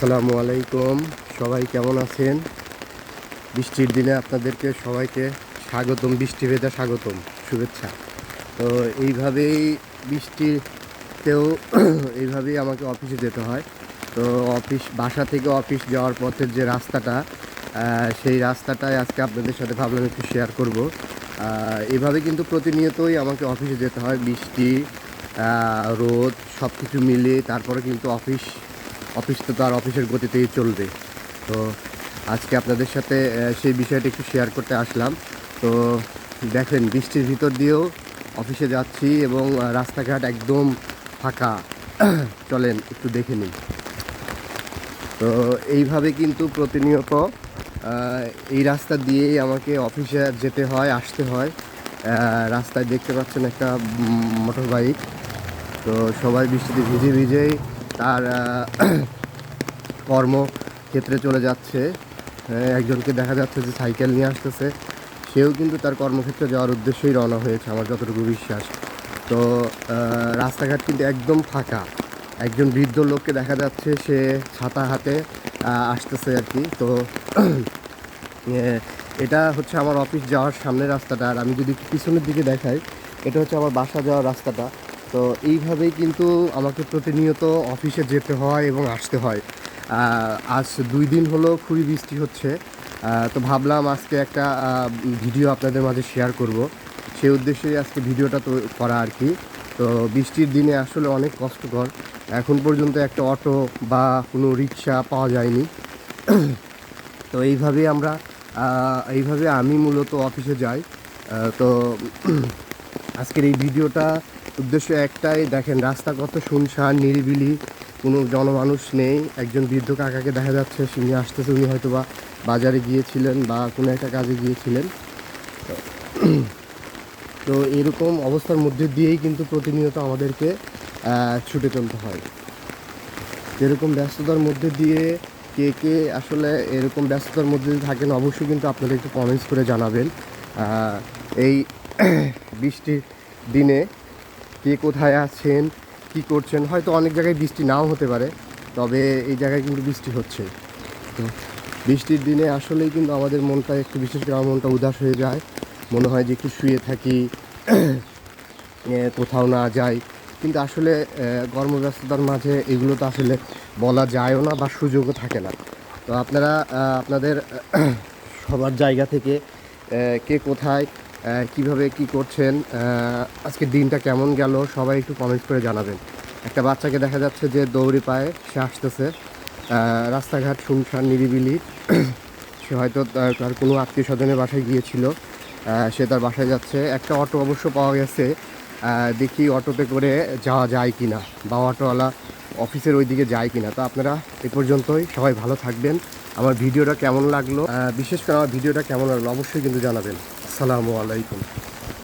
আসসালামু আলাইকুম। সবাই কেমন আছেন? বৃষ্টির দিনে আপনাদেরকে সবাইকে স্বাগতম, বৃষ্টি ভেজা স্বাগতম, শুভেচ্ছা। তো এইভাবেই বৃষ্টিতেও এইভাবেই আমাকে অফিসে যেতে হয়। তো অফিস, বাসা থেকে অফিস যাওয়ার পথের যে রাস্তাটা সেই রাস্তাটাই আজকে আপনাদের সাথে ভাবলাম একটু শেয়ার করব। এভাবে কিন্তু প্রতিনিয়তই আমাকে অফিসে যেতে হয়। বৃষ্টি রোদ সব কিছু মিলিয়ে তারপরে কিন্তু অফিস অফিস তো তার অফিসের গতিতেই চলবে। তো আজকে আপনাদের সাথে সেই বিষয়টি একটু শেয়ার করতে আসলাম। তো দেখেন, বৃষ্টির ভিতর দিয়েও অফিসে যাচ্ছি এবং রাস্তাঘাট একদম ফাঁকা। চলেন, একটু দেখে নিই। তো এইভাবে কিন্তু প্রতিনিয়ত এই রাস্তা দিয়েই আমাকে অফিসে যেতে হয়, আসতে হয়। রাস্তায় দেখতে পাচ্ছেন একটা মোটর বাইক তো সবাই বৃষ্টিতে ভিজে ভিজেই তার কর্মক্ষেত্রে চলে যাচ্ছে। একজনকে দেখা যাচ্ছে যে সাইকেল নিয়ে আসতেছে। সেও কিন্তু তার কর্মক্ষেত্রে যাওয়ার উদ্দেশ্যেই রওনা হয়েছে, আমার যতটুকু বিশ্বাস। তো রাস্তাঘাট কিন্তু একদম ফাঁকা। একজন বৃদ্ধ লোককে দেখা যাচ্ছে, সে ছাতা হাতে আসতেছে আর কি। তো এটা হচ্ছে আমার অফিস যাওয়ার সামনের রাস্তাটা। আর আমি যদি পিছনের দিকে দেখাই, এটা হচ্ছে আমার বাসা যাওয়ার রাস্তাটা। তো এইভাবেই কিন্তু আমাকে প্রতিনিয়ত অফিসে যেতে হয় এবং আসতে হয়। আজ দুই দিন হলো খুবই বৃষ্টি হচ্ছে। তো ভাবলাম আজকে একটা ভিডিও আপনাদের মাঝে শেয়ার করব। সেই উদ্দেশ্যেই আজকে ভিডিওটা তো করা আর কি। তো বৃষ্টির দিনে আসলে অনেক কষ্টকর। এখন পর্যন্ত একটা অটো বা কোনো রিক্সা পাওয়া যায়নি। তো এইভাবে আমরা এইভাবে আমি মূলত অফিসে যাই। তো আজকের এই ভিডিওটা উদ্দেশ্য একটাই, দেখেন রাস্তা কত শুনশান, নিরিবিলি, কোনো জনমানুষ নেই, একজন বৃদ্ধ কাকাকে দেখা যাচ্ছে তিনি আসতেছে, উনি হয়তো বা বাজারে গিয়েছিলেন বা কোনো একটা কাজে গিয়েছিলেন। তো- এরকম অবস্থার মধ্যে দিয়েই কিন্তু প্রতিনিয়ত আমাদেরকে ছুটে চলতে হয়। এরকম ব্যস্ততার মধ্যে দিয়ে কে কে আসলে এরকম ব্যস্ততার মধ্যে থাকেন, অবশ্যই কিন্তু আপনারা একটু কমেন্টস করে জানাবেন। এই বৃষ্টির দিনে কে কোথায় আছেন, কি করছেন, হয়তো অনেক জায়গায় বৃষ্টি নাও হতে পারে, তবে এই জায়গায় কিন্তু বৃষ্টি হচ্ছে। তো বৃষ্টির দিনে আসলেই কিন্তু আমাদের মনটা একটু বিশেষ করে আমার মনটা উদাস হয়ে যায়, মনে হয় যে একটু শুয়ে থাকি কোথাও না যাই। কিন্তু আসলে কর্মব্যস্ততার মাঝে এগুলো তো আসলে বলা যায়ও না বা সুযোগও থাকে না। তো আপনারা আপনাদের, সবার জায়গা থেকে কে কোথায় কীভাবে কি করছেন আজকে দিনটা কেমন গেল, সবাই একটু কমেন্ট করে জানাবেন। একটা বাচ্চাকে দেখা যাচ্ছে যে দৌড়ে পায়ে সে আসতেছে। রাস্তাঘাট শুনশান, নিরিবিলি। সে হয়তো তার কোনো আত্মীয় স্বজনের বাসায় গিয়েছিল। সে তার বাসায় যাচ্ছে। একটা অটো অবশ্য পাওয়া গেছে। দেখি অটোতে করে যাওয়া যায় কি না বা অটোওয়ালা অফিসের ওই দিকে যায় কি না তো আপনারা এ পর্যন্তই। সবাই ভালো থাকবেন। আমার ভিডিওটা কেমন লাগল? বিশেষ করে আমার ভিডিওটা কেমন লাগল অবশ্যই কিন্তু জানাবেন। আসসালামু আলাইকুম